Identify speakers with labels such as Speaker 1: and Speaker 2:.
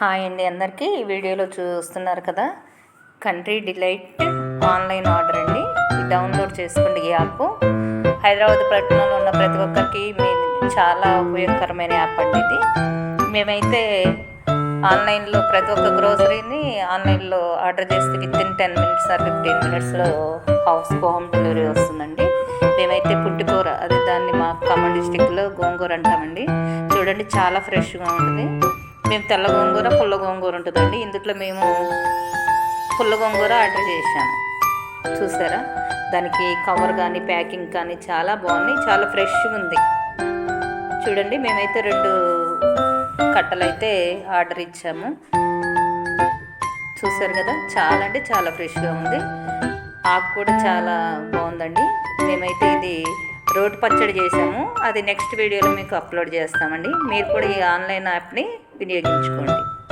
Speaker 1: Hi అండి అందరికీ. ఈ వీడియోలో చూస్తున్నారు కదా కంట్రీ డిలైట్ ఆన్లైన్ ఆర్డర్ అండి. డౌన్లోడ్ చేసుకోండి ఈ యాప్. హైదరాబాద్ పట్టణంలో ఉన్న ప్రతి ఒక్కరికి మీ చాలా ఉపయోగకరమైన యాప్ అండి ఇది. మేమైతే ఆన్లైన్లో ప్రతి ఒక్క గ్రోసరీని ఆన్లైన్లో ఆర్డర్ చేస్తే within ten minutes or fifteen మినిట్స్లో హౌస్కు హోమ్ డెలివరీ వస్తుందండి. మేమైతే పుట్టికూర అదే దాన్ని మా ఖమ్మం డిస్టిక్లో గోంగూర అంటామండి. చూడండి చాలా ఫ్రెష్గా ఉంటుంది. మేము తెల్ల గోంగూర పుల్ల గోంగూర ఉంటుందండి. ఇందులో మేము పుల్ల గోంగూర ఆర్డర్ చేశాము చూసారా? దానికి కవర్ కానీ ప్యాకింగ్ కానీ చాలా బాగుంది చాలా ఫ్రెష్గా ఉంది. చూడండి మేమైతే రెండు కట్టలైతే ఆర్డర్ ఇచ్చాము. చూసారు కదా? చాలా అంటే చాలా ఫ్రెష్గా ఉంది. ఆకు కూడా చాలా బాగుందండి. మేమైతే ఇది రోడ్ పచ్చడి చేసాము అది నెక్స్ట్ వీడియోలో మీకు అప్లోడ్ చేస్తామండి. మీరు కూడా ఈ ఆన్లైన్ యాప్ని వినియోగించుకోండి.